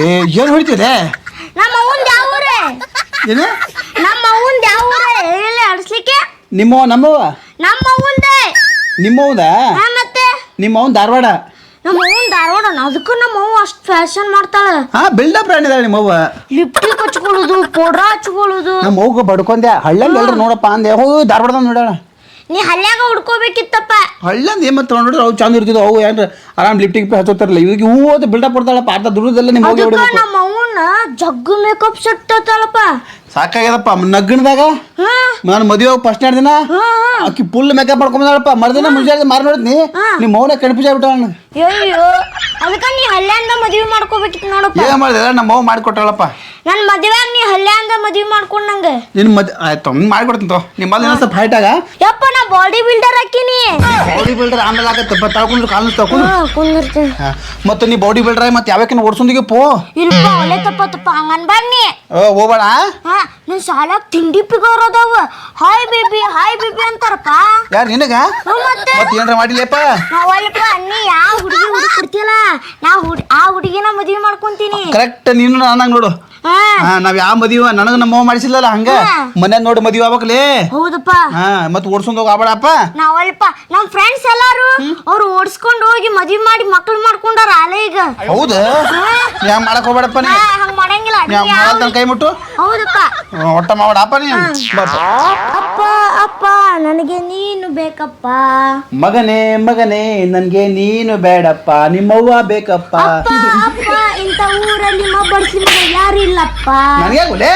ಏ ಏನ್ ಹೊಡಿತಿದೆ? ನಮ್ಮ ಅವ್ವಂದ್ ಯಾವ ಊರೇ? ಏನು? ನಮ್ಮ ಅವ್ವಂದ್ ಯಾವ ಊರೇ? ಹೇಳಿ ಅಡ್ಸ್ಲಿಕ್ಕೆ ನಿಮ್ಮ ನಮ್ಮವ ನಮ್ಮ ಅವ್ವಂದೇ? ನಿಮ್ಮವ್ದ ಹಾ ಮತ್ತೆ? ನಿಮ್ಮವ್ನ ಧಾರವಾಡ? ನಮ್ಮ ಅವ್ವನ್ ಧಾರವಾಡ ಅದಕ್ಕೂ ನಮ್ಮ ಅವ್ವ ಅಷ್ಟು ಫ್ಯಾಷನ್ ಮಾಡ್ತಾಳ. ಹಾ ಬಿಲ್ಡಪ್ ರಾಣಿದಾಳೆ ನಿಮ್ಮವ್ವ ಲಿಪ್ಟಿಕ್ ಹಚ್ಕೊಳ್ಳೋದು ಪೌಡ್ರ ಹಚ್ಕೊಳ್ಳೋದು. ನಮ್ಮ ಅವ್ಗ ಬಡ್ಕೊಂಡೆ. ಹಳ್ಳಂದ ಎಲ್ರು ನೋಡಪ್ಪ ಅಂದೆ. ಹೋ ಧಾರವಾಡದ ನೋಡೋಣ ನೀ ಹಲ್ಯಾಗ ಹುಡ್ಕೋಬೇಕಿತ್ತಪ್ಪ. ಹಳ್ಳಂದ ಏನ್ ಮತ್ತೆ ನೋಡಿದ್ರೆ ಅವು ಚಂದ ಇರ್ತಿದ್ವು ಅವು ಏನ್ರ ಆರಾಮ್ ಲಿಫ್ಟಿಗೆ ಹಚ್ಚೋತಾರಲ್ಲ ಇವಾಗ ಹೂವು ಅದು ಬಿಲ್ಡಪ್ ಕೊಡ್ತಾಳಪ್ಪ ಅರ್ಧ ದುಡ್ಡದಲ್ಲ ನಿಮ್ಗೆ ಹೋಗಿ ಅದಕ್ಕ ಹೊಡಿಬೇಕು. ನಮ್ಮ ಅವನ ಜಗ್ಗು ಮೇಕಪ್ ಸೆಟ್ ಹತ್ತಳಪ್ಪ. ಸಾಕಾಗ್ಯದಪ್ಪ ನಗ್ಗಣದಾಗ ಹಾ. ನಾನು ಮದುವೆ ಫಸ್ಟ್ ನಾಡ್ದಿನ ದಿನ ಆಕಿ ಫುಲ್ ಮೇಕಪ್ ಮಾಡ್ಕೊಂಬಂದಳಪ್ಪ. ಮರ್ದಿನ ಮುಂಜಾನೆ ಮಾರಿ ನೋಡಿದ್ನಿ. ನಿಮ್ಮ ಮೌನ ಕಣ್ಪಿಜ ಬಿಟ್ಟ ಅಯ್ಯೋ ಅದಕ್ಕ ನೀ ಹಲ್ಯಾಂದ ಮದುವೆ ಮಾಡ್ಕೋಬೇಕಿತ್ತು ನೋಡಪ್ಪ. ಏನ್ ಮಾಡಿದೆ? ನಮ್ಮ ಮೌ ಮಾಡಿಕೊಟ್ಟಾಳಪ್ಪ. ನನ್ನ ಮದ್ವೆಯಾಗ ನೀ ಹಲ್ಯಾಂದ ಮದ್ವಿ ಮಾಡ್ಕೊಂಡು ನಂಗೆ. ನಿನ್ನ ಮದ್ ಆಯ್ತು ಮಾಡ್ಕೊಡ್ತೀನಿ ತೋ ನಿಮ್ಮ ಮದ್ವೆ ಸ್ವಲ್ಪ ಹೈಟ್ ಆಗ. ಯಪ್ಪ ನಾ ಬಾಡಿ ಬಿಲ್ಡರ್ ಹಾಕಿನಿ. ಬಾಡಿ ಬಿಲ್ಡರ್ ಆಮೇಲೆ ಆಗತ್ತೆ. ತಳ್ಕೊಂಡ್ರು ಕಾಲು ತಕೊಂಡು ಕುಂದಿರ್ತೀನಿ ಮತ್ತೆ ನೀ ಬಾಡಿ ಬಿಲ್ಡರ್ ಮತ್ತೆ ಯಾವಕ್ಕಿನ ಓಡಿಸೋದಿಗೆ ಪೋ. ಇಲ್ಲ ಒಲೆ ತಪ್ಪ. ತಪ್ಪ ಹಂಗನ್ ಬನ್ನಿ ಓ ಹೋಗೋಣ ಹಾ. ನನ್ ಶಾಲ್ಯಾಗ ತಿಂಡಿ ಪಿಗೋರ್ ಅದಾವ. ಹಾಯ್ ಬೇಬಿ ಹಾಯ್ ಬೇಬಿ ಅಂತಾರಪ್ಪ. ಯಾರು ನಿನಗ? ಹ್ಞೂ ಮತ್ತೆ? ಮತ್ತೆ ಏನ್ರ ಮಾಡಿಲ್ಲಪ್ಪ ಅವಲ್ಲಪ್ಪ ನೀ ಯಾವ ಹುಡುಗಿ ಹುಡುಗಿ ಕೊಡ್ತಿಯಲ್ಲ ನಾ ಹುಡ್ ಆ ಹುಡುಗಿನ ಮದ್ವಿ ಮಾಡ್ಕೊಂತೀನಿ. ಕರೆಕ್ಟ್ ನೀನು ಅನ್ನಂಗ್ ನೋಡು. ಹಾ. ನಾವ್ ಯಾವ ಮದುವೆ ನನಗ ನಮ್ಮ ಮಾಡಿಸಿಲ್ಲ ಮಾಡಿಸಿಲ್ಲಲ್ಲ ಹಂಗ? ಮನೆ ನೋಡಿ ಮದುವೆ ಆಗ್ಬೇಕಲೇ? ಹೌದಪ್ಪ. ಹಾ ಮತ್ತೆ ಓಡ್ಸೊಂಡ್ ಹೋಗಿ ಆಬೇಡಪ್ಪ ನಾವಲ್ಪ ನಮ್ ಫ್ರೆಂಡ್ಸ್ ಎಲ್ಲಾರು ಅವ್ರು ಓಡ್ಸ್ಕೊಂಡ್ ಹೋಗಿ ಮದ್ವಿ ಮಾಡಿ ಮಕ್ಳು ಮಾಡ್ಕೊಂಡಾರ ಅಲೆ ಈಗ. ಹೌದು? ಯಾ ಮಾಡಕ್ ಹೋಗ್ಬೇಡಪ್ಪ ನೀ. ಹಂಗ ಮಾಡಂಗಿಲ್ಲ. ನೀ ನೀ ಯಾವ- ಕೈ ಮುಟ್ಟು. ಹೌದಪ್ಪ. ಒಟ್ಟ ಮಾಡಪ್ಪ ನೀ ಬಾಪ. ಅಪ್ಪ ಅಪ್ಪ ನನಗೆ ನೀನು ಬೇಕಪ್ಪ. ಮಗನೇ ಮಗನೇ ನನ್ಗೆ ನೀನು ಬೇಡಪ್ಪ. ನಿಮ್ಮವ್ವ ಬೇಕಪ್ಪ. ಅಪ್ಪ ಅಪ್ಪ ಇಂಥ ಊರಲ್ಲಿ ಮಬ್ಬಡಿಸಿ ಯಾರು ಇಲ್ಲಪ್ಪ? ನನಗೆ ಆಗುಲೇ?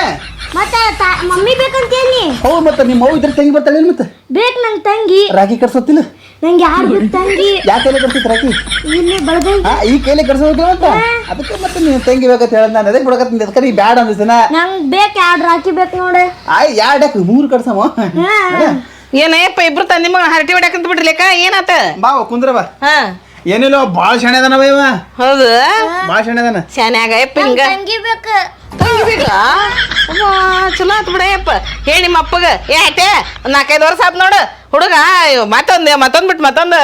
ಮತ್ತೆ ತಾ- ಮಮ್ಮಿ ಬೇಕಂತೇನಿ ಹೌದು ಮತ್ತೆ ನಿಮ್ಮವ್ವ ಇದ್ರ ತಂಗಿ ಬರ್ತಾಳೆ ಮತ್ತೆ? ಬೇಕು ನನ್ನ ತಂಗಿ. ರಾಗಿ ಕರ್ಸೋತಿಲ್ಲ ನಂಗೆ ಯಾರು ಬೇಕು ತಂಗಿ ಯಾ ಕೈಲಿ ಕರ್ಸೈತಿ ರಾಕಿ ಇಲ್ಲಿ ಬಳದಂಗಿ ಹಾ ಈ ಕೈಲಿ ಕರ್ಸೋಕೆ ಅಂತ? ಅದಕ್ಕೆ ಮತ್ತೆ ನೀನು ತಂಗಿ ಬೇಕಂತ ಹೇಳದ್ ನಾನು ಅದಕ್ಕೆ ಬಿಡಕತ್ತೀನಿ? ಅದಕ್ಕೆ ನೀ ಬ್ಯಾಡ ಅಂದಿಸ್ತಾನ ನಂಗೆ ಬೇಕು ಎರಡು ರಾಕಿ ಬೇಕು ನೋಡು. ಆಯ್ ಯಾಡಕ್ ಮೂರು ಕರ್ಸಮ್ಮ ಹಾ. ಏನಯ್ಯಪ್ಪ ಇಬ್ರು ತಂದಿ ಮಗ ಹರಟಿ ಹೊಡ್ಯಾಕಂತ ಬಿಡ್ಲಿಕ್ಕ ಏನಾತ? ಬಾ ಕುಂದ್ರ ಬಾ. ಹಾ. ಏನಿಲ್ಲ ಭಾಳ ಶಾಣೆ ಅದಾನವ ಇವ. ಹೌದು. ಭಾಳ ಶಾಣೆ ಅದಾನ. ಶಾನ್ಯಾಗ ಯಪ್ಪ ಹಿಂಗ ತಂಗಿ ಬೇಕು. ತಂಗಿ ಬೇಕಾ? ಅವ್ವ, ಚಲೋ ಆತ್ ಬಿಡಯಪ್ಪ ಹೇಳಿ ನಿಮ್ಮ ಅಪ್ಪಗ. ಏ ಆಯ್ತೆ? ಒಂದ್ ನಾಲ್ಕೈದು ವರ್ಷ ಆತ್ ನೋಡು. ಹುಡುಗ ಅಯ್ಯೋ, ಮತ್ತೊಂದ್ ಮತ್ತೊಂದ್ ಬಿಟ್ಟು ಮತ್ತೊಂದ್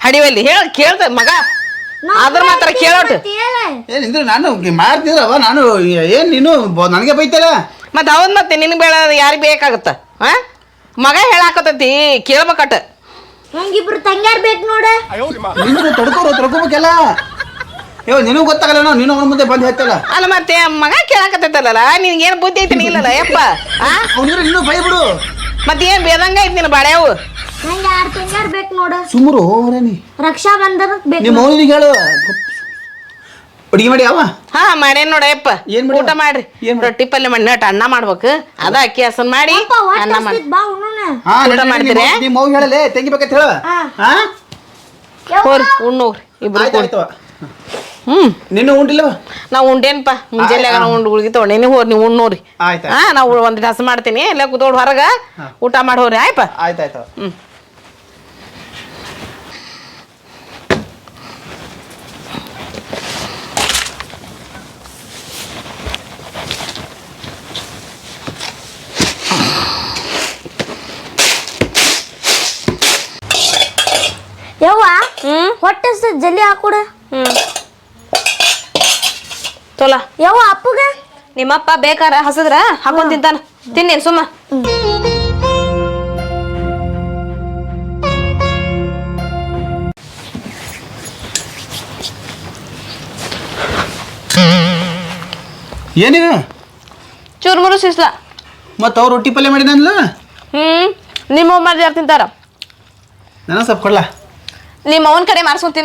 ಹಡಿವಲ್ಲಿ ಹೇಳ ಕೇಳ್ತ ಮಗ. ಅದ್ರ ಮಾತ್ರ ಕೇಳೋಟು ಏನಿದ್ರು ಇದ್ರೆ ನಾನು ಮಾಡ್ತಿದ್ರವ ನಾನು ಏನ್ ನೀನು ಬ- ನನಗೆ ಬೈತಲ್ಲ? ಮತ್ತೆ ಅವನ್ ಮತ್ತೆ ನಿನ್ ಬೇಡ ಯಾರಿಗ್ ಬೇಕಾಗತ್ತ? ಹಾ ಮಗ ಹೇಳಾಕತ್ತೈತಿ ಕೇಳ್ಬೇಕಟ್ಟ ನಂಗಿಬ್ರು ತಂಗ್ಯಾರ್ ಬೇಕು ನೋಡ. ನಿಂದ್ರು ತಡ್ಕೋರು ತಡ್ಕೋಬೇಕಲ್ಲ? ಯೋ ನಿನಗೂ ಗೊತ್ತಾಗಲ್ಲ ನಾವು ನೀನು ಅವನ ಮುಂದೆ ಬಂದು ಹೇಳ್ತಲ್ಲ? ಅಲ್ಲ ಮತ್ತೆ ಮಗ ಕೇಳಾಕತ್ತೈತಲ್ಲ ಏನು ಬುದ್ಧಿ ಐತಿ ಇಲ್ಲಲ್ಲ ಯಪ್ಪ. ಆ? ಅವನಿದ್ರೆ ನೀನು ಬೈ ಬಿಡು ಮತ್ತೇನ್ ಬೇದಂಗ ಐತಿ ನಿನ್ನ ಬಾಳ್ಯಾವು? ನಂಗೆ ಎರಡು ತಂಗ್ಯಾರ್ ಬೇಕು ನೋಡು. ಸುಮ್ರು ಹೋಗ್ರೇನಿ ರಕ್ಷಾ ಬಂಧನಕ್ ಬೇಕು ನಿಮ್ಮ ಮೌನಿಗೆ ಹೇಳು. ಅಡಿಗೆ ಮಾಡಿ ಯಾವ? ಹಾ ಮಾಡೇನ್ ನೋಡಯಪ್ಪ ಏನ್? ಊಟ ಮಾಡ್ರಿ. ಏನ್? ರೊಟ್ಟಿ ಪಲ್ಯ ಮಾಡಿ ನಟ್ ಅನ್ನ ಮಾಡ್ಬೇಕು. ಅದ ಅಕ್ಕಿ ಹಸನ್ ಮಾಡಿ ಅಪ್ಪ ಹೊಟ್ಟೆ ಅನ್ನ ಮಾಡಿ. ಹಸ್ದಿತ್ ಬಾ ಉಣ್ಣೋಣ ಹಾ ಊಟ ಮಾಡ್ತೀರಿ? ನಿಮ್ಮ ಮೌ ಹೇಳಲೆ ತಂಗಿ ಬೇಕಂತ ಹೇಳ. ಹಾ. ಹಾ? ಹೋರಿ ಉಣ್ಣೋಗ್ರಿ ಇಬ್ರು ಆಯ್ತು ಕೂಡಿ. ಆಯ್ತು ಹ್ಮ್. ನಿನ್ನ ಉಂಟಿಲ್ಲವ ನಾವ್ ಉಂಡೇನ್ಪ ಮುಂಜಾನೆ ಆಯ್ತ್, ಉಂಡು ಗುಳ್ಗಿ ತಗೊಂಡೇನಿ ಹೋರಿ ನೀವು ಉಣ್ಣೋರಿ ಆಯ್ತು ಹಾ ನಾವು ಒಂದ್ ಹಸ ಮಾಡ್ತೀನಿ. ಎಲ್ಲ ಕೂತೋಡ್ ಹೊರಗ. ಊಟ ಮಾಡಿ ಹೋರಿ ಆಯ್ಪ ಆಯ್ತು ಆಯ್ತು. ಹ್ಮ್ ಯವ್ವ ಹ್ಮ್ ಹೊಟ್ಟೆ ಹಸ್ದೈತ್ ಜಲ್ದಿ ಹಾಕೊಡು. ಹ್ಮ್. ಚಲೋ ಯವ್ವ ಅಪ್ಪಗ? ನಿಮ್ಮಪ್ಪ ಬೇಕಾರ ಹಸದ್ರ ಹಾಕೊಂಡ್ ತಿಂತಾನ. ತಿನ್ನೇನ್ ಸುಮ್ಮ. ಏನಿದು? ಚೂರ್ಮುರು ಸಿಸ್ಲ. ಮತ್ತ ಅವ್ರು ರೊಟ್ಟಿ ಪಲ್ಯ ಮಾಡಿದನ್ಲ? ಹ್ಮ್. ನಿಮ್ಮ ಅವ್ವ ಯಾರು ತಿಂತಾರ? ನಾನು ಸ್ವಲ್ಪ ಕೊಡ್ಲ? ನಿಮ್ಮ ಅವನ ಕಡೆ ಮಾರ್ಸ್ಕೊಂಡ್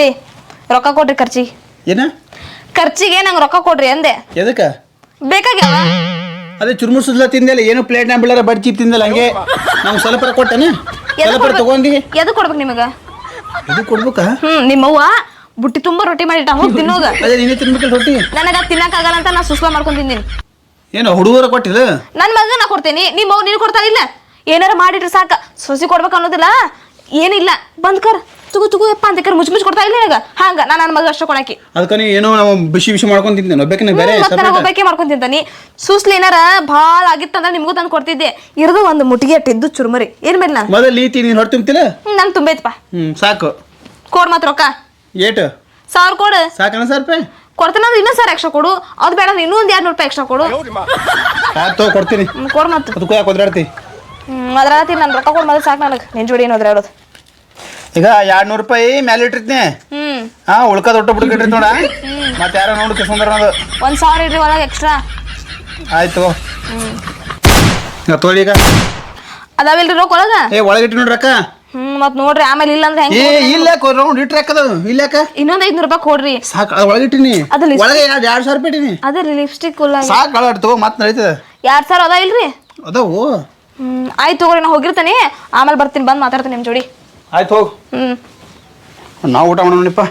ರೀ ರೊಕ್ಕ ಕೊಡ್ರಿ ಖರ್ಚಿಗೆ. ಏನ? ಖರ್ಚಿಗೆ ನಂಗೆ ರೊಕ್ಕ ಕೊಡ್ರಿ ಅಂದೆ. ಎದಕ್ಕೆ? ಬೇಕಾಗ್ಯಾವ? ಅದೇ ಚುರ್ಮುರ್ ಸುದ್ಲ ತಿಂದಲ್ಲ ಏನು ಪ್ಲೇಟ್ನಾಗ ಬೀಳಾರ ಬಡ್ ಚೀಪ್ ತಿಂದಲ್ಲ ಹಂಗೆ ನಾವು ಸ್ವಲ್ಪ ಕೊಟ್ಟೇನೆ? ಸ್ವಲ್ಪ ತಗೊಂಡಿ? ಎದು ಕೊಡ್ಬೇಕು ನಿಮಗೆ? ಇದು ಕೊಡ್ಬೇಕಾ? ಹ್ಮ್ ನಿಮ್ಮವ್ವ ಬುಟ್ಟಿ ತುಂಬಾ ರೊಟ್ಟಿ ಮಾಡಿಟ್ಟ ಹೋಗಿ ತಿನ್ನೋಗ. ಅದೇ ನೀನೇ ತಿನ್ಬೇಕಲ್ಲ ರೊಟ್ಟಿ? ನನಗ ತಿನ್ನಕ್ಕಾಗಲ್ಲ ಅಂತ ನಾ ಸುಸ್ಲ ಮಾಡ್ಕೊಂಡ್ ತಿಂದಿನಿ. ಏನು ಹುಡುಗರ ಕೊಟ್ಟಿಲ್ಲ? ನನ್ನ ಮಗನ ಕೊಡ್ತೀನಿ ನಿಮ್ಮ ನೀನು ಕೊಡ್ತಾಳಿಲ್ಲ ಏನಾರ ಮಾಡಿಟ್ರೆ ಸಾಕ. ಸೊಸಿ ಕೊಡ್ಬೇಕು ಅನ್ನೋದಿಲ್ಲ? ಏನಿಲ್ಲ. ಬಂದ್ ಕರ್. ತುಗು ತುಗು ಯಪ್ಪ ಅಂತ ಕರ್ ಮುಚ್ಚು ಮುಚ್ಚು ಕೊಡ್ತಾ ಇಲ್ಲ ನನಗ? ಹಂಗ ನಾನು ನನ್ನ ಮಗ ಅಷ್ಟ ಕೊಡಾಕಿ ಅದಕ್ಕೆ ನೀ ಏನೋ ನಾವು ಬಿಸಿ ಬಿಸಿ ಮಾಡ್ಕೊಂಡು ತಿಂತೀನಿ. ಬೇರೆ ಮತ್ತೆ separate. ಒಬ್ಬಾಕೆ ಮಾಡ್ಕೊಂಡ್ ತಿಂತಾನಿ. ಸೂಸ್ಲಿ ಏನಾರ ಭಾಳ ಆಗಿತ್ತಂದ್ರೆ ನಿಮಗೂ ತಂದು ಕೊಡ್ತಿದ್ದೆ. ಇರೋದು ಒಂದು ಮುಟ್ಟಿಗೆ ಅಟ್ಟಿದ್ದು ಚುರುಮರಿ. ಏನ್ ಬೇಡ ನಾನು? ಮೊದಲು ನೀ ತಿ ನೀನು ಹೊರತು ತುಂಬ್ತಿಲ್ಲ? ನಂಗೆ ತುಂಬೈತಪ್ಪ ಹ್ಞೂ ಸಾಕು. ಕೊಡ್ ಮಾತ್ರ ರೊಕ್ಕ. ಏಟು? ಸಾವಿರ ಕೊಡು. ಸಾಕಣ ಸಾವಿರ ರೂಪಾಯಿ? ಕೊಡ್ತೇನಂದ್ರೆ ಇನ್ನೂ ಸರ್ ಎಕ್ಸ್ಟ್ರಾ ಕೊಡು. ಅದು ಬೇಡ ಅಂದ್ರೆ ಇನ್ನೂ ಒಂದು ಎರಡು ನೂರು ರೂಪಾಯಿ ಎಕ್ಸ್ಟ್ರಾ ಕೊಡು. ಕೊಡ್ತೀನಿ. ಕೊಡ್ ಮತ್ತೆ ಅದಕ್ಕೂ ಯಾಕೆ ಒದ್ರಾಡ್ತಿ? ಅದ್ರಾತಿ ನಾನು ರೊಕ್ಕ ಕೊಡು ಮೊದಲು ಸಾಕು ನನಗೆ. ನಿನ್ ಜೋಡಿ ಏನೋದ್ರ ಹೇಳೋದು. ಈಗ ಎರಡು ನೂರು ರೂಪಾಯಿ ಮೇಲೆ ಇಟ್ಟಿರ್ತೀನಿ. ಹ್ಮ್. ಹಾಂ ಉಳ್ಕದ ಒಟ್ಟು ಬಿಡ್ಕಿಟ್ರಿ ನೋಡ. ಮತ್ತೆ ಯಾರೋ ನೋಡು ಕಿಸ್ಕೊಂಡ್ರ ಅದು ಒಂದು ಸಾವಿರ ಇಡ್ರಿ ಒಳಗೆ ಎಕ್ಸ್ಟ್ರಾ ಆಯ್ತು. ತೋಳಿ ಈಗ. ಅದಾವಿಲ್ರಿ ರೊಕ್ಕ ಒಳಗೆ? ಏ ಒಳಗಿಟ್ಟು ನೋಡ್ರಿ ಅಕ್ಕ. ಹ್ಮ್ ಮತ್ತೆ ನೋಡ್ರಿ ಆಮೇಲೆ ಇಲ್ಲ ಅಂದ್ರೆ ಏ ಹೆಂಗೆ ಇಲ್ಲ ರೌಂಡ್ ಇಟ್ರೆ ಅಕ್ಕದು. ಇಲ್ಲ ಅಕ್ಕ. ಇನ್ನೊಂದು ಐದ್ನೂರು ರೂಪಾಯಿ ಕೊಡ್ರಿ. ಸಾಕು ಅದು ಒಳಗಿಟ್ಟಿನಿ ಒಳಗೆ ಎರಡು ಎರಡು ಸಾವಿರ ರೂಪಾಯಿ ಇಟ್ಟಿನಿ. ಅದೇ ರೀ ಲಿಪ್ಸ್ಟಿಕ್ ಉಲ್ಲ ಸಾಕು ಕಳ ತಗೋ ಮತ್ತೆ ನಡೀತದೆ. ಎರಡು ಸಾವಿರ ಅದ ಇಲ್ರಿ ಅದಾವು. ಹ್ಮ್ ಆಯ್ತು ತಗೋರಿ ನಾ ಹೋಗಿರ್ತೇನೆ. ಆಮೇಲೆ ಬರ್ತೀನಿ ಬಂದು ಮಾತಾಡ್ತೀನಿ ನಿಮ್ಮ ಜೋಡಿ. ಆಯ್ತು ಹೋಗು. ಹ್ಮ್. ನಾವು ಊಟ ಮಾಡೋಣಪ್ಪ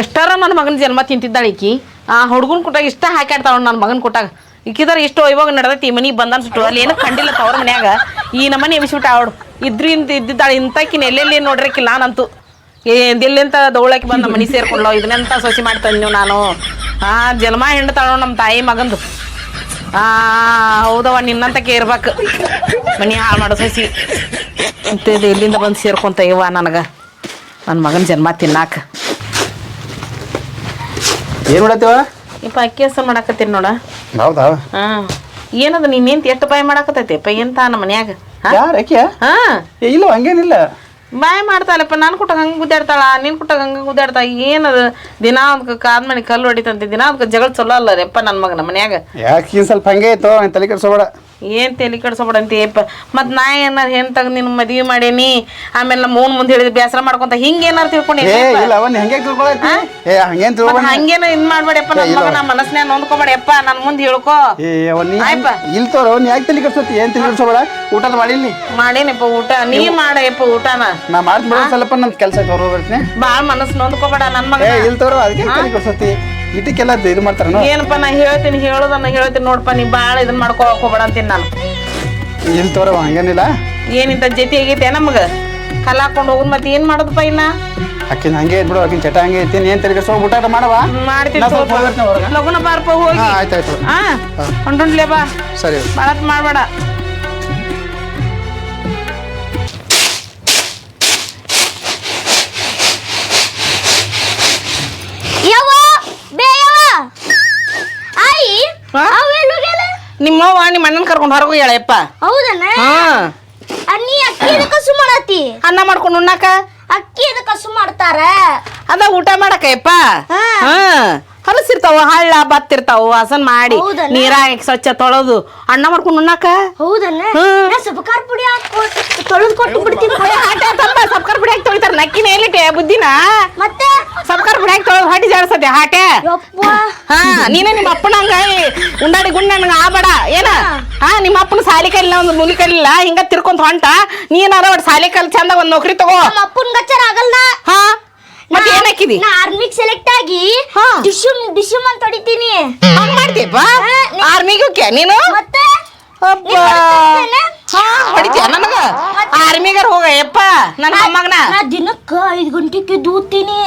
ಎಷ್ಟಾರ ನನ್ನ ಮಗನ ಜನ್ಮ ತಿಂತಿದ್ದಾಳೆ ಈಕಿ? ಆ ಹುಡುಗನ ಕೊಟ್ಟಾಗ ಇಷ್ಟ ಹಾಕ್ಯಾಡ್ತಾವ ನನ್ನ ಮಗನ ಕೊಟ್ಟಾಗ. ಈಕಿದಾರ ಇಷ್ಟು ಇವಾಗ ನಡೆದೈತಿ ಈ ಮನಿಗೆ ಬಂದನ್ ಸುಟ್ಟು. ಅಲ್ಲಿ ಏನೂ ಕಂಡಿಲ್ಲ ತವ್ರ ಮನ್ಯಾಗ. ಈ ನಮ್ಮನೆ ಎಬ್ಬಿಸ್ಬಿಟ್ಟ ಅವಳು ಇದ್ರಿಂದ ಇದ್ದಿದ್ದಾಳೆ ಇಂತಕಿನ ಎಲ್ಲೆಲ್ಲಿ ನೋಡ್ರಕ್ಕಿಲ್ಲ ನಾನಂತೂ. ಎಂದೆಲ್ಲಿಂತ ದೌಳಕ್ಕೆ ಬಂದು ಮನೆ ಸೇರ್ಕೊಳ್ಳೋ ಇದನ್ನೆಂತ ಸೊಸಿ ಮಾಡ್ತೇನೆ ನೀವು ನಾನು. ಆ ಜನ್ಮ ಹಿಂಡ್ತಾಳೋ ನಮ್ಮ ತಾಯಿ ಮಗಂದು. ಆ ಹೌದವ ನಿನ್ನಂತಕ್ಕೆ ಇರ್ಬೇಕು. ಮನಿ ಹಾಳು ಮಾಡೋ ಸೊಸಿ. ಅಂತೇಳಿ ಇಲ್ಲಿಂದ ಬಂದು ಸೇರ್ಕೊಂತ ಇವ ನನಗೆ. ನನ್ನ ಮಗನ ಜನ್ಮ ತಿನ್ನಾಕ. ಏನು ಮಾಡತ್ತೀವ? ಇಪ್ಪ ಅಕ್ಕಿ ಹೆಸರು ಮಾಡಾಕತ್ತೀನಿ ನೋಡ. ಹೌದಾ? ಹಾ. ಏನದ ನೀನೇಂತ ಎಷ್ಟು ಬಾಯ್ ಮಾಡಾಕತ್ತೈತಿ? ಅಪ್ಪ ಎಂತ ನಮ್ಮ ಮನ್ಯಾಗ? ಹಾ? ಆಕೆ ಹಾ. ಏ ಇಲ್ಲ ಹಂಗೇನಿಲ್ಲ. ಬಾಯಿ ಮಾಡ್ತಾಳಪ್ಪ ನಾನು ಕೊಟ್ಟಾಗ ಹಂಗೆ ಗುದ್ದಾಡ್ತಾಳ ನಿನ್ ಕೊಟ್ಟಾಗ ಹಂಗೆ ಗುದ್ದಾಡ್ತಾ ಏನದು? ದಿನ ಅದಕ್ಕೆ ಕಾದ್ಮಣಿ ಕಲ್ಲು ಹೊಡಿತಂತೆ ದಿನ ಅದಕ್ಕೆ ಜಗಳ ಚಲೋ ಅಲ್ಲ ರೀ ಅಪ್ಪ ನನ್ನ ಮಗನ ಮನ್ಯಾಗ. ಯಾಕೆ ಸ್ವಲ್ಪ ಹಂಗೆ ಇತ್ತು ತಲೆ ಕೆಡ್ಸೋಬೇಡ ಏನ್ ತಲೆ ಕೆಡ್ಸೋಬೇಡ ಮತ್ತು ನಾ ಏನಾರ ಹೆಣ್ ತಗ ನಿನ್ ಮದ್ವಿ ಮಾಡೇನಿ ಆಮೇಲೆ ನಮ್ಮ ಮೂನ್ ಮುಂದೆ ಹೇಳಿದ ಬೇಸರ ಮಾಡ್ಕೊಂತ ಹಿಂಗೆ ಏನಾರು ತಿಳ್ಕೊಂಡಿ ಏ ಇಲ್ಲ ಅವನ್ ಹಂಗೆ ತಿಳ್ಕೊಳತಿ ಏ ಹಂಗೇನ್ ಹಂಗೇನ ಇದ್ ಮಾಡ್ಬೇಡಪ್ಪ ನನ್ನ ಮಗನ ಮನಸ್ನ್ಯಾಗ ನೊಂದ್ಕೊಬೇಡಪ್ಪ ನನ್ನ ಮುಂದೆ ಹೇಳ್ಕೊ. ಏ ಅವನ್ ಆಯ್ಪ. ಇಲ್ಲಿ ತೋರ ಅವ್ನ್ ಯಾಕೆ ತಲೆ ಕೆಡ್ಸೋತಿ ಏನು ತಲೆ ಕೆಡ್ಸೋಬೇಡ ಊಟದ ಮಾಡಿಲ್ಲ. ಮಾಡೇನಪ್ಪ ಊಟ? ನೀ ಮಾಡಯಪ್ಪ ಊಟನ. ನಾ ಮಾಡ್ತೀನಿ ಸ್ವಲ್ಪ ನಮ್ ಕೆಲಸ ಹೊರ ಬರ್ತೀನಿ ಬಾಳ ಮನಸ್ಸು ನೊಂದ್ಕೊಬೇಡ ನನ್ನ ಮಗ ಏ ಇಲ್ಲಿ ತೋರ ಅದಕ್ಕೆ ತಲೆ ಕೆಡ್ಸೋತಿ ಇದಕ್ಕೆಲ್ಲ ಇದು ಮಾಡ್ತಾರ ಏನಪ್ಪ ನಾ ಹೇಳ್ತೀನಿ ಹೇಳೋದನ್ನ ಹೇಳ್ತೀನಿ ನೋಡಪ್ಪ ನೀ ಬಾಳ ಇದನ್ ಮಾಡ್ಕೊಳಕ್ ಹೋಗ್ಬೇಡ ಅಂತೀನಿ ನಾನು. ಇಲ್ಲಿ ತೋರ ಹಂಗೇನಿಲ್ಲ? ಏನಿಂತ ಜತಿ ಆಗೈತೆ ನಮಗ? ಕಲ್ಲ ಹಾಕೊಂಡು ಹೋಗುದ್ ಮತ್ತೆ ಏನ್ ಮಾಡೋದಪ್ಪ ಇನ್ನ? ಅಕ್ಕಿನ ಹಂಗೆ ಇದ್ಬಿಡು ಅಕ್ಕಿನ ಚಟ ಹಂಗೆ ಐತಿ ಏನ್ ತಿರ್ಗಿಸ್ ಹೋಗಿ ಊಟ ಮಾಡವ? ಮಾಡ್ತೀನಿ ಲಗುನ ಬಾರಪ್ಪ ಹೋಗಿ. ಆಯ್ತಾಯ್ತು ಆಯ್ತು ಆಯ್ತು ಹಾ ಹೊಂಡುಂಡ್ಲೇ ಬಾ. ಸರಿ. ಬಾಳತ್ ಮಾಡ್ಬೇಡ. ನಿಮ್ಮವ್ವ ನಿಮ್ಮ ಅಣ್ಣನ ಕರ್ಕೊಂಡು ಹೊರಗೆ ಹೇಳಪ್ಪ ಹೌದನ ಹಾ. ಅನ್ನಿ ಅಕ್ಕಿ ಎದಕ್ ಕಸು ಮಾಡತ್ತಿ? ಅನ್ನ ಮಾಡ್ಕೊಂಡು ಉಣ್ಣಾಕ? ಅಕ್ಕಿ ಎದಕ್ ಕಸು ಮಾಡ್ತಾರ? ಅದ ಊಟ ಮಾಡಕಯ್ಯಪ್ಪ ಹಾ. ಹಾ. ಹಲಸಿರ್ತಾವ ಹಳ್ಳ ಬತ್ತಿರ್ತಾವ ಹಸನ್ ಮಾಡಿ ಹೌದಲ್ಲ? ನೀರಾಗ ಸ್ವಚ್ಛ ತೊಳೆದು ಅಣ್ಣ ಮಾಡ್ಕೊಂಡು ಉಣ್ಣಾಕ ಹೌದಲ್ಲ? ಹ್ಮ್. ನಾ ಸಬಕಾರ ಪುಡಿ ಹಾಕೋ ತೊಳೆದು ಕೊಟ್ಟು ಬಿಡ್ತೀನಿ ಸಬ್ಕರ್ ಬಿಡಿಯಾಗ ತೊಳಿತಾರ. ನಕ್ಕಿನ ಎಲ್ಲಿಟ್ಟೆ ಬುದ್ಧಿನ? ಮತ್ತೆ? ಸಬ್ಕರ್ ಹಾಕಿ ತೊಳೆದು ಹಾಟಿ ಜಾಡ್ಸತ್ತೆ ಹಾಟೆ? ಯಪ್ಪ. ಹಾ ನೀನೇ ನಿಮ್ಮ ಅಪ್ಪನಂಗ ಉಂಡಾಡಿ ಗುಂಡ ನನಗ ಆಬೇಡ ಏನ? ಹಾ. ನಿಮ್ಮ ಅಪ್ಪನ ಸಾಲಿ ಕಲಿಲ್ಲ ಒಂದು ಮುಲಿ ಕಲಿಲ್ಲ. ಹಿಂಗ ತಿರ್ಕೊಂತ ಹೊಂಟ. ನೀನಾರ ಒಟ್ಟು ಸಾಲಿ ಕಲ್ ಚಂದ ಒಂದ್ ನೌಕರಿ ತಗೋ. ನಮ್ಮ ಅಪ್ಪನ ಗಚ್ಚರ ಆಗಲ್ಲ ಹಾ. ಮತ್ತೆ ಏನ್ ಹಾಕಿದಿ ನಾ ಆರ್ಮಿಗ್ ಸೆಲೆಕ್ಟ್ ಆಗಿ ಹಾ. ಡಿಶುಮ್ ಡಿಶುಮ್ ಅಂತ ಹೊಡಿತೀನಿ ಹಂಗ್ ಮಾಡ್ತೀಪ ಆರ್ಮಿಗೆ ನೀನು? ಮತ್ತೆ? ಅಬ್ಬಾ. ಹೊಡಿತೀಯೇನ? ಹಾ ಹೊಡಿತೀಯ ನನಗ? ಆರ್ಮಿಗಾರ ಹೋಗ ಯಪ್ಪ ನನ್ನ ಮೊಮ್ಮಗನ. ನಾ ದಿನಕ್ಕ ಐದ್ ಗಂಟೆಗೆ ದೂತೀನಿ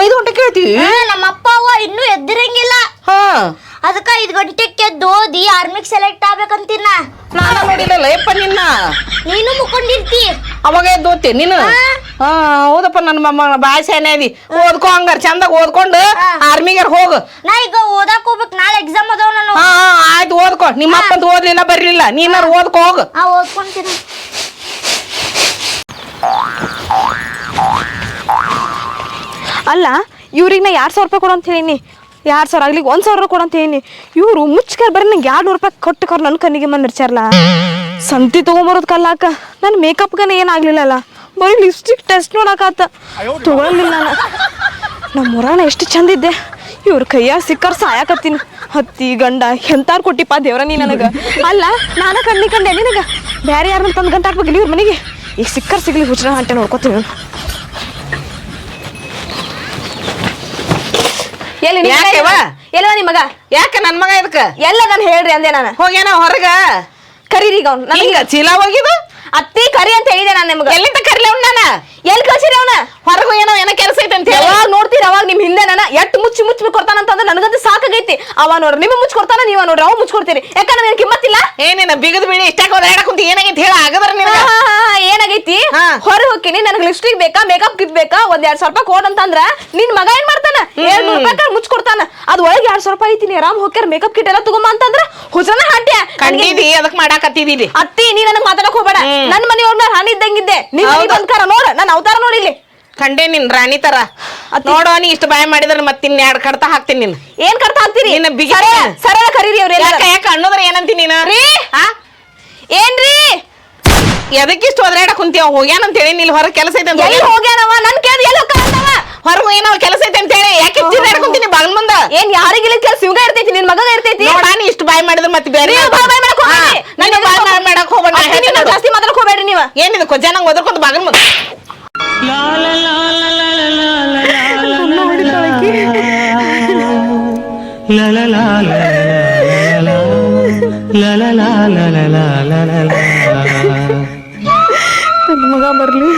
ಐದು ಗಂಟೆ ಕೇಳ್ತೀವಿ? ನಮ್ಮ ಅಪ್ಪ ಅವ್ವ ಇನ್ನೂ ಎದ್ದಿರಂಗಿಲ್ಲ. ಹಾ. ಅದಕ್ಕ ಐದ್ ಗಂಟೆಗೆ ಓದಿ ಆರ್ಮಿಗ್ ಸೆಲೆಕ್ಟ್ ಆಗ್ಬೇಕಂತೀನ ನಾನು ನೋಡಿಲ್ಲ ಯಪ್ಪ ನಿನ್ನ. ನೀನು ಮುಕ್ಕೊಂಡಿರ್ತಿ. ಅವಾಗ ಎದ್ದು ಓದ್ತಿ ನೀನು? ಹಾ. ಹೌದಪ್ಪ ನನ್ನ ಮಮ್ಮ ಭಾಷೆನೇ ಅದಿ. ಓದ್ಕೊ ಹಂಗಾರ ಚಂದಾಗ ಓದ್ಕೊಂಡು ಆರ್ಮಿಗೆ ಆರ್ಮಿಗಾರ ಹೋಗು. ನಾ ಈಗ ಓದಾಕ್ ಹೋಗ್ಬೇಕು ನಾಳೆ ಎಕ್ಸಾಮ್ ಅದಾವ ನಾನು. ಹಾ ಹಾ, ಆಯ್ತು ಓದ್ಕೊ. ನಿಮ್ಮ ಅಪ್ಪಂತ ಓದ್ಲಿಲ್ಲ ಬರ್ಲಿಲ್ಲ. ನೀನಾರು ಓದ್ಕೋ ಹೋಗು. ಆ ಓದ್ಕೊಂತೀನಿ. ಅಲ್ಲ ಇವ್ರಿಗೆ ನಾ ಎರಡು ಸಾವಿರ ರೂಪಾಯಿ ಕೊಡು ಅಂತ ಹೇಳಿನಿ. ಎರಡು ಸಾವಿರ ಆಗ್ಲಿ, ಒಂದು ಸಾವಿರ ಕೊಡಂತ ಏನಿ ಇವರು ಮುಚ್ಕರ್ ಬರೀ ನಂಗೆ ಎರಡು ನೂರು ರೂಪಾಯಿ ಕೊಟ್ಟು ಕರ್ ನನ್ನ ಕಣ್ಣಿಗೆ ಮನ್ ಸಂತಿ ತೊಗೊಂಬರೋದು ಕಲ್ಲಾಕ. ನನ್ನ ಮೇಕಪ್ಗನ ಏನಾಗ್ಲಿಲ್ಲಲ್ಲ ಬರೀ ಲಿಪ್ಸ್ಟಿಕ್ ಟೆಸ್ಟ್ ನೋಡಕಾತ. ತಗೊಳ್ಳಿಲ್ಲ ನಾನು. ನಮ್ಮ ಮುರಾಣ ಎಷ್ಟು ಚಂದ ಇದ್ದೆ. ಇವ್ರ ಕೈಯಾಗ ಸಿಕ್ಕರ್ ಸಾಯಾಕತ್ತೀನಿ. ಹತ್ತಿ, ಗಂಡ ಎಂತಾರು ಕೊಟ್ಟಿಪ್ಪ ದೇವ್ರ ನೀ ನನಗೆ. ಅಲ್ಲ, ನಾನು ಕಣ್ಣಿ ಕಂಡೆ ನಿನಗೆ. ಬೇರೆ ಯಾರನ್ನ ತಂದು ಗಂಟ ಹಾಕ್ಬೇಕಿಲ್ಲ ಇವ್ರ ಮನೆಗೆ. ಈಗ ಸಿಕ್ಕರ್ ಸಿಗ್ಲಿ ಹುಚ್ಚರ ಹಂಟೆ ನೋಡ್ಕೊತೀನಿ ನಾನು ಎಲ್ಲಿ ನಿಮ್ ಯಾಕೆವ್ವ? ಎಲ್ಲ ಮಗ? ಯಾಕ ನನ್ನ ಮಗ ಇದಕ್ಕ? ಎಲ್ಲ ನಾನು ಹೇಳ್ರಿ ಅಂದೆ ನಾನು. ಹೋಗ್ಯಾನ ಹೊರಗ? ಕರೀರಿ ಈಗ ಅವ್ನು. ಹಿಂಗ ಚೀಲ ಹೋಗಿದು ಅತ್ತಿ ಕರಿ ಅಂತ ಹೇಳಿದೆ ನಾನು ನಿಮ್ಗೆ. ಎಲ್ಲಿಂದ ಕರಿಲೆ ಅವ್ನ ನಾನ? ಎಲ್ಲಿ ಕಳ್ಸಿರಿ ಅವನ? ಹೊರಗ ಏನೋ ಏನೋ ಕೆಲಸ ಐತೆ ಅಂತ ಹೇಳಿ. ಯಾವಾಗ ನೋಡ್ತೀರಿ ಅವಾಗ ನಿಮ್ಮ ಹಿಂದೆ ನಾನು ಎಟ್ಟು ಮುಚ್ಚಿ ಮುಚ್ಚಿ ಕೊಡ್ತಾನಂತಂದ್ರೆ ನನಗಂತೂ ಸಾಕಾಗೈತಿ. ಅವ ನೋಡ್ರಿ ನಿಮ್ಮ ಮುಚ್ಚಿ ಕೊಡ್ತಾನ ನೀವ ನೋಡ್ರಿ ಅವ್ ಮುಚ್ಚಿ ಕೊಡ್ತೀರಿ ಯಾಕಂದ್ರೆ ನನಗೆ ಕಿಮ್ಮತ್ತಿಲ್ಲ? ಏನೇನ ಬಿಗದ ಬಿಡಿ ಇಷ್ಟಾಗ ಹೋದ ಕುಂತ ಏನಾಗೈತಿ ಹೇಳ ಆಗದ್ರ ಹಾ, ನಿನಗ. ಹಾ, ಹಾ, ಏನಾಗೈತಿ? ಹಾ. ಹೊರ ಹೋಗ್ತೀನಿ ನನಗೆ ಲಿಪ್ಸ್ಟಿಕ್ ಬೇಕಾ ಮೇಕಪ್ ಕಿಟ್ ಬೇಕಾ ಒಂದ್ ಎರಡ್ ಸಾವಿರ ರೂಪಾಯಿ ಕೊಡ್ ಅಂತಂದ್ರ ನಿನ್ ಮಗ ಏನ್ ಮಾಡ್ತಾನ? ಮುಚ್ಚಿ ಕೊಡ್ತಾನ. ಅದ್ ಒಳಗೆ ಎರಡ್ ಸಾವಿರ ರೂಪಾಯಿ ಐತಿ ಆರಾಮ್ ಹೋಗ್ಯಾರ ಮೇಕಪ್ ಕಿಟ್ ಎಲ್ಲ ತಗೊಂಬ ಅಂತಂದ್ರ ಹುಸನ ಹಾಟ್ಯ ಕಂಡಿದಿ ಅದಕ್ ಮಾಡಾಕತ್ತಿದೀರಿ ಅತ್ತಿ ನೀ ನನಗ್ ಮಾತಾಡಕ್ ಹೋಗ್ಬೇಡ. ನನ್ ಮನೆಯವ್ರ ಮೇಲೆ ಹಾನಿ ಇದ್ದಂಗಿದ್ದೆ. ಇದ್ದೆ ಹೌದು. ಬಂದ್ಕಾರ ನೋಡ ನಾನು ಅವತಾರ ನೋಡಿಲ್ಲಿ ಕಂಡೆ ನಿನ್ ರಾಣಿ ತರ. ನೋಡೋ ನೀ ಇಷ್ಟ ಭಯ ಮಾಡಿದ್ರೆ ಮತ್ತೆ ಇನ್ ಎರಡ್ ಕಡ್ತಾ ಹಾಕ್ತೀನಿ ನಿನ್. ಏನ್ ಕರ್ತ ಹಾಕ್ತೀರಿ? ನಿನ್ನ ಬಿಗಿ- ಸರಳ ಕರೀರಿ ಅವ್ರ ಯಾಕ ಅನ್ನೋದ್ರ ಏನಂತಿ ನೀನು? ರೀ? ಏನ್ರಿ? ಎದಕ್ಕಿಷ್ಟು ಒದ್ರಾಡಕ್ ಕುಂತೀವ ಹೋಗ್ಯಾನ ಅಂತ ಹೇಳಿ ಇಲ್ಲಿ ಹೊರ ಕೆಲಸ ಐತೆ ಹೋಗ್ಯಾನವ ನನ್ ಹೊರಗು ಏನೋ ಕೆಲಸ ಐತೆ ಅಂತ ಹೇಳಿ ಯಾಕೆ ಹೇಳ್ಕೊಂತೀನಿ ಬಾಗಿಲ್ ಮುಂದ? ಏನ್ ಯಾರಿಗಿಲ್ಲ ಕೆಲಸ ಇವಾಗ ಇರ್ತೈತಿ ನಿನ್ ಮಗ ಇರ್ತೈತಿ. ನೋಡ ನೀ ಇಷ್ಟು ಬಾಯ್ ಮಾಡಿದ್ರೆ ಮತ್ತೆ ಬೇರೆ ಬಾಯ್ ಬಾಯ್ ಮಾಡಕ್ ಹೋಗ್ಬೇಡಿ ನನ್ನ ಬಾಯ್ ಜಾಸ್ತಿ ಮಾತಾಡಕ್ ಹೋಗ್ಬೇಡ್ರಿ ನೀವ. ಏನಿದು ಕೊಜ್ಜ ನಂಗೆ ಒದರ್ಕೊಂತ ಬಾಗಿಲ್ ಮುಂದ? ಮಗ ಬರ್ಲಿ